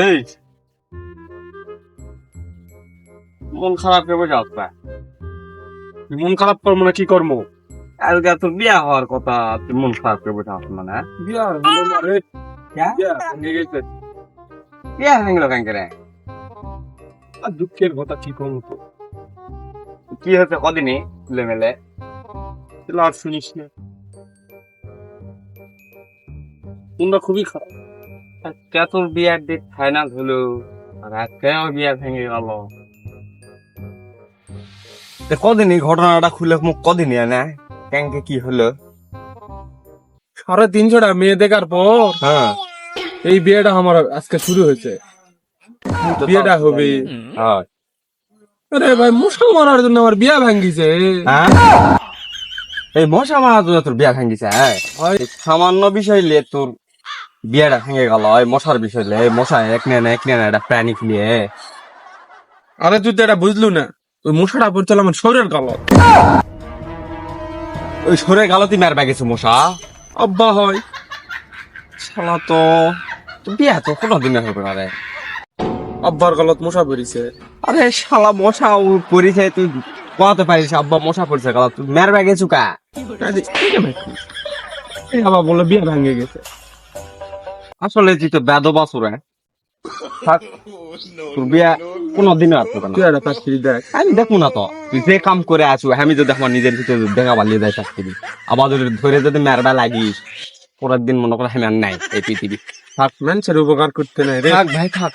এই মন খারাপ করে বসে আসবে মন খারাপ করব না কি করব? আজকে তোর বিয়া হওয়ার কথা তুই মন খারাপ করে বসে মানে হ্যাঁ? বিয়া বিয়া ভেঙলো কেন করে আর দুঃখের কথা কি করব তো কি হচ্ছে কদিনই তুলে মেলে আর শুনিস না। মনটা খুবই খারাপ। আজকে তোর বিয়ার ডেট ফাইনাল হলো আর আজকেও বিয়া ভেঙে গেল। কদিনই ঘটনাটা খুলে মুখ কদিনই না ক্যাঙ্কে কি হলো? সাড়ে তিনশো টাকা মেয়ে দেখার পর হ্যাঁ এই বিয়েটা আমার আজকে শুরু হয়েছে। বিয়েটা হবে। হ্যাঁ। আরে ভাই মশা মারার জন্য আমার বিয়া ভাঙ্গিছে হ্যাঁ? এই মশা মারা তো তোর বিয়া ভাঙ্গিছে হ্যাঁ? সামান্য বিষয় লিয়ে তোর বিয়াটা ভেঙে গেল এই মশার বিষয় মশা এক নেয় না এক নেয় না এটা প্যানিক নিয়ে। আরে তুই তো এটা বুঝলু না ওই মশাটা পড়ছিল আমার শরীরের গালত। ওই সরে গেল তুই মারবা গেছে মশা। আব্বা হয়। শালা তো তো বিয়া তো কোনো দিনে হবে না রে। আব্বার গালত মশা পড়িছে। আরে শালা মশা ও পরিছে তুই কোয়াতে পারিস আব্বা মশা পড়ছে গেল তুই মারবা গেছু কা? এই আবার বলে বিয়া ভাঙে গেছে। আসলে যেটা বেদব বেদ বাসুর থাক। কোনো দিনে আর না। তুই একটা চাকরি দেখ। আমি দেখব না তো তুই যে কাম করে আছো আমি যদি আমার নিজের ভিতরে দেখা আবার ধরে যদি মেরবা লাগিস পরের দিন মনে করে আমি আর নাই এই পৃথিবী। মানুষের উপকার করতে নাই রে। থাক ভাই থাক।